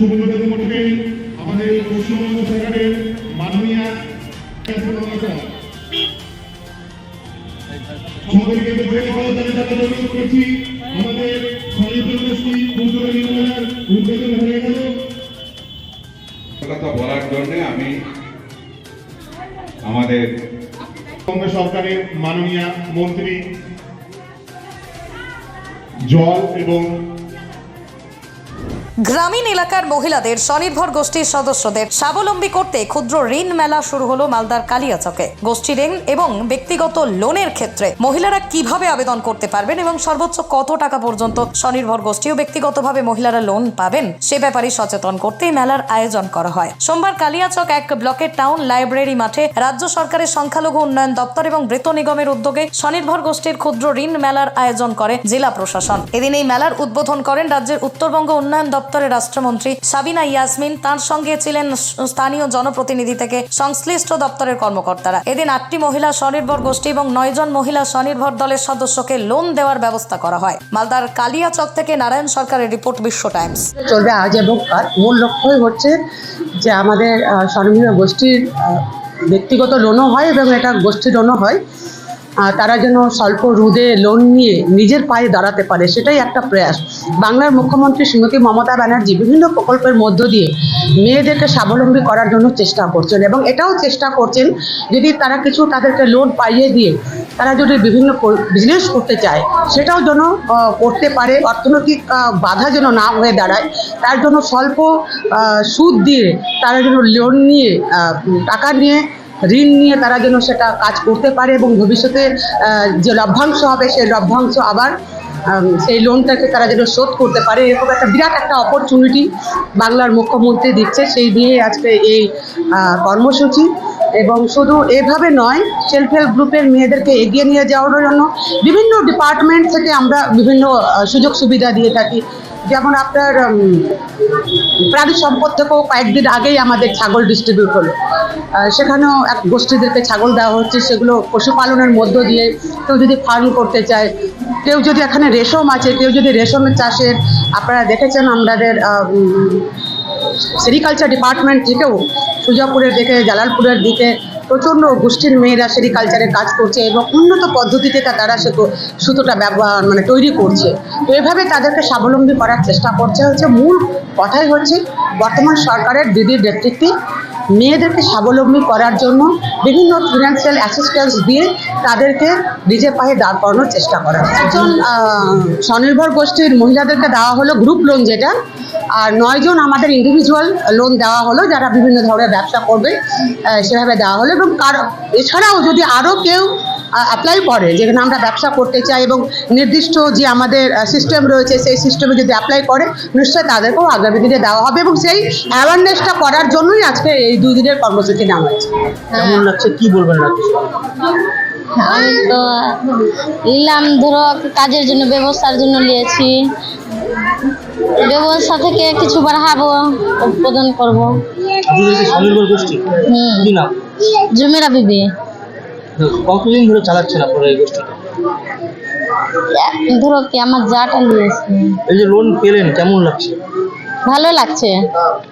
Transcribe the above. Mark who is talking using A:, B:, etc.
A: শুভ উদ্বোধন করবেন আমাদের পশ্চিমবঙ্গ সরকারের মাননীয় আমাদেরকে বইয়ের আওতায় যাতে অনুরোধ করছি আমাদের সনাতন গোষ্ঠী কুঞ্জুর উদ্বোধন হয়ে গেল।
B: কথা বলার জন্য আমি আমাদের
A: বঙ্গ সরকারের মাননীয় মন্ত্রী জল এবং
C: গ্রামীণ এলাকার মহিলাদের স্বনির্ভর গোষ্ঠীর সদস্যদের স্বাবলম্বী করতে ক্ষুদ্র ঋণ মেলা শুরু হলো মালদার কালিয়াচকে। গোষ্ঠী ঋণ এবং ব্যক্তিগত লোনের ক্ষেত্রে মহিলারা কীভাবে আবেদন করতে পারবেন এবং সর্বোচ্চ কত টাকা পর্যন্ত স্বনির্ভর গোষ্ঠী ও ব্যক্তিগতভাবে মহিলারা লোন পাবেন সে ব্যাপারে সচেতন করতে মেলার আয়োজন করা হয়। সোমবার কালিয়াচক এক ব্লকের টাউন লাইব্রেরি মাঠে রাজ্য সরকারের সংখ্যালঘু উন্নয়ন দপ্তর এবং বৃত্ত নিগমের উদ্যোগে স্বনির্ভর গোষ্ঠীর ক্ষুদ্র ঋণ মেলার আয়োজন করে জেলা প্রশাসন। এদিন এই মেলার উদ্বোধন করেন রাজ্যের উত্তরবঙ্গ উন্নয়ন দপ্তরের রাষ্ট্রমন্ত্রী সাবিনা ইয়াসমিন তার সঙ্গে ছিলেন স্থানীয় জনপ্রতিনিধি থেকে সংশ্লিষ্ট দপ্তরের কর্মকর্তারা। এদিন আটটি মহিলা স্বনির্ভর গোষ্ঠী এবং নয়জন মহিলা স্বনির্ভর দলের সদস্যকে লোন দেওয়ার ব্যবস্থা করা হয়। মালদার কালিয়াচক থেকে নারায়ণ সরকারের রিপোর্ট, বিশ্ব টাইমস।
D: চলবে আজ এবং কাল। মূল লক্ষ্যই হচ্ছে যে আমাদের স্বনির্ভর গোষ্ঠীর ব্যক্তিগত লোনও হয় এবং এটা গোষ্ঠী লোনও হয়। তারা যেন স্বল্প রুদে লোন নিয়ে নিজের পায়ে দাঁড়াতে পারে, সেটাই একটা প্রয়াস। বাংলার মুখ্যমন্ত্রী শ্রীমতী মমতা ব্যানার্জি বিভিন্ন প্রকল্পের মধ্য দিয়ে মেয়েদেরকে স্বাবলম্বী করার জন্য চেষ্টা করছেন এবং এটাও চেষ্টা করছেন যদি তারা কিছু তাদেরকে লোন পাইয়ে দিয়ে তারা যদি বিভিন্ন বিজনেস করতে চায়, সেটাও যেন করতে পারে, অর্থনৈতিক বাধা যেন না হয়ে দাঁড়ায়, তার জন্য স্বল্প সুদ দিয়ে তারা যেন লোন নিয়ে টাকা নিয়ে ঋণ নিয়ে তারা যেন সেটা কাজ করতে পারে এবং ভবিষ্যতে যে লভ্যাংশ হবে সেই লভ্যাংশ আবার সেই লোনটাকে তারা যেন শোধ করতে পারে। এরকম একটা বিরাট একটা অপরচুনিটি বাংলার মুখ্যমন্ত্রী দিচ্ছে। সেই নিয়ে আজকে এই কর্মসূচি। এবং শুধু এভাবে নয় সেলফ হেল্প গ্রুপের মেয়েদেরকে এগিয়ে নিয়ে যাওয়ার জন্য বিভিন্ন ডিপার্টমেন্ট থেকে আমরা বিভিন্ন সুযোগ সুবিধা দিয়ে থাকি। যেমন আপনার প্রাণী সম্পদ থেকেও কয়েকদিন আগেই আমাদের ছাগল ডিস্ট্রিবিউট হলো। সেখানেও এক গোষ্ঠীদেরকে ছাগল দেওয়া হচ্ছে, সেগুলো পশুপালনের মধ্য দিয়ে কেউ যদি ফার্ম করতে চায়, কেউ যদি এখানে রেশম আছে, কেউ যদি রেশমের চাষের, আপনারা দেখেছেন আমাদের সেরিকালচার ডিপার্টমেন্ট থেকেও সুজাপুরের দিকে, জালালপুরের দিকে প্রচণ্ড গোষ্ঠীর মেয়েরা সেরিকালচারে কাজ করছে এবং উন্নত পদ্ধতিতে তারা সে সুতোটা ব্যবহার মানে তৈরি করছে। তো এভাবে তাদেরকে স্বাবলম্বী করার চেষ্টা করছে হচ্ছে মূল কথাই হচ্ছে বর্তমান সরকারের দিদির নেতৃত্বে মেয়েদেরকে স্বাবলম্বী করার জন্য বিভিন্ন ফিনান্সিয়াল অ্যাসিস্ট্যান্স দিয়ে তাদেরকে নিজের পায়ে দাঁড় করানোর চেষ্টা করা একজন স্বনির্ভর গোষ্ঠীর মহিলাদেরকে দেওয়া হলো গ্রুপ লোন যেটা, আর নয়জন আমাদের ইন্ডিভিজুয়াল লোন দেওয়া হলো যারা বিভিন্ন ধরনের ব্যবসা করবে সেভাবে দেওয়া হলো এবং কার, এছাড়াও যদি আরও কেউ অ্যাপ্লাই করে যেখানে আমরা ব্যবসা করতে চাই এবং নির্দিষ্ট যে আমাদের সিস্টেম রয়েছে সেই সিস্টেমে যদি অ্যাপ্লাই করে নিশ্চয়ই তাদেরকেও আগামী দিনে দেওয়া হবে এবং সেই অ্যাওয়ারনেসটা করার জন্যই আজকে এই দুই দিনের কর্মসূচি নেওয়া হয়েছে।
E: কেমন লাগছে? কি বলবেন
F: আমি তো নিলাম ধরো কাজের জন্য ব্যবস্থার জন্য নিয়েছি। ব্যবস্থা থেকে কিছু বাড়াবো উৎপাদন করব। হুম। জুমেরা বিবি।
E: কতদিন ধরে চালাচ্ছেন আপনারা এই গোষ্ঠীটা?
F: ধরো কি আমার যাটা নিয়েছে।
E: এই যে লোন পেলেন কেমন লাগছে?
F: ভালো লাগছে।